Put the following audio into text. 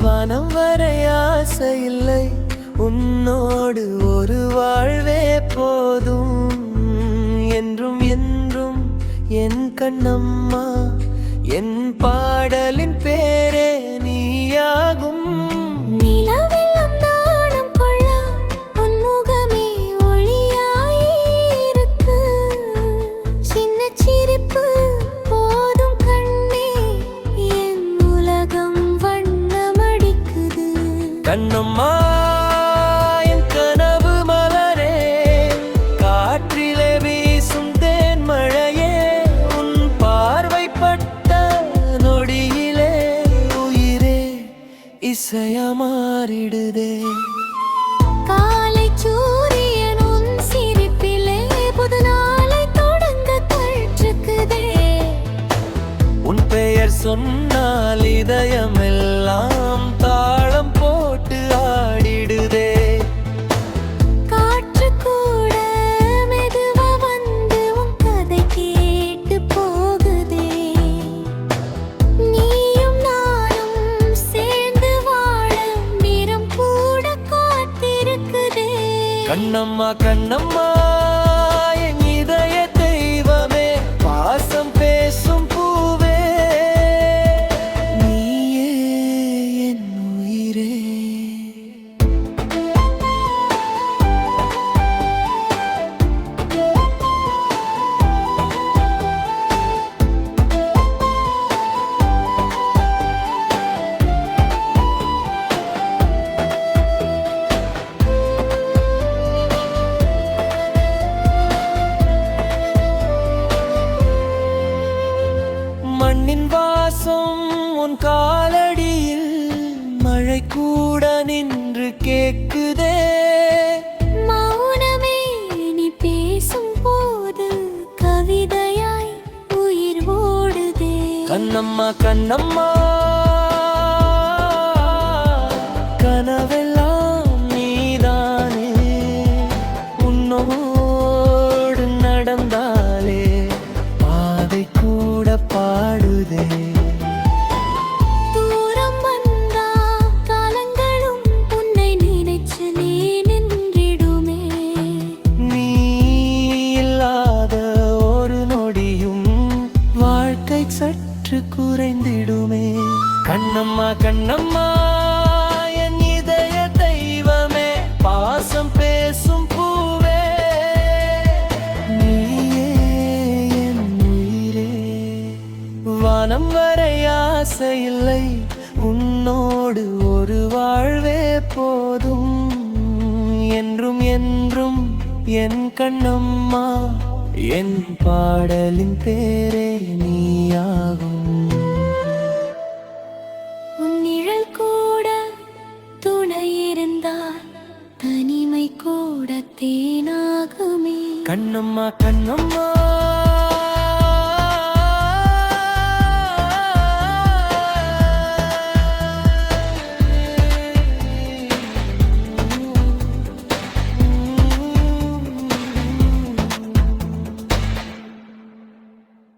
வனம் வரை ஆசை இல்லை. உன்னோடு ஒரு வாழ்வே போதும். என்றும் என்றும் என் கண்ணம்மா என் பாடலின் பேரே நீயாகும். சிரிப்பு போதும் கண்ணே என் உலகம் கண்ணம்மா என் கனவு மலரே காற்றிலே வீசும் தேன் மழையே உன் பார்வைப்பட்ட நொடியிலே உயிரே இசையா மாறிடுதே காலை சூரியன் உன் சிரிப்பிலே புது நாளை தொடங்க கற்றுக்குதே உன் பெயர் சொன்னால் இதயமெல்லாம் தாளம் கண்ணம்மா கண்ணம்மா என் இதய மண்ணின் வாசம் உன் காலடியில் மழை கூட நின்று கேக்குதே. மௌனமே நீ பேசும் போது கவிதையாய் உயிர் ஓடுதே. கண்ணம்மா கண்ணம்மா கனவெல்லாம் வாழ்க்கை சற்று குறைந்திடுமே. கண்ணம்மா கண்ணம்மா என் இதய தெய்வமே பாசம் பேசும் பூவே. நீயே என் உயிரே. வானம் வரை ஆசை இல்லை உன்னோடு ஒரு வாழ்வே போதும். என்றும் என்றும் என் கண்ணம்மா என் பாடலின் பேரே கூட தேனாகுமே கண்ணம்மா கண்ணம்மா.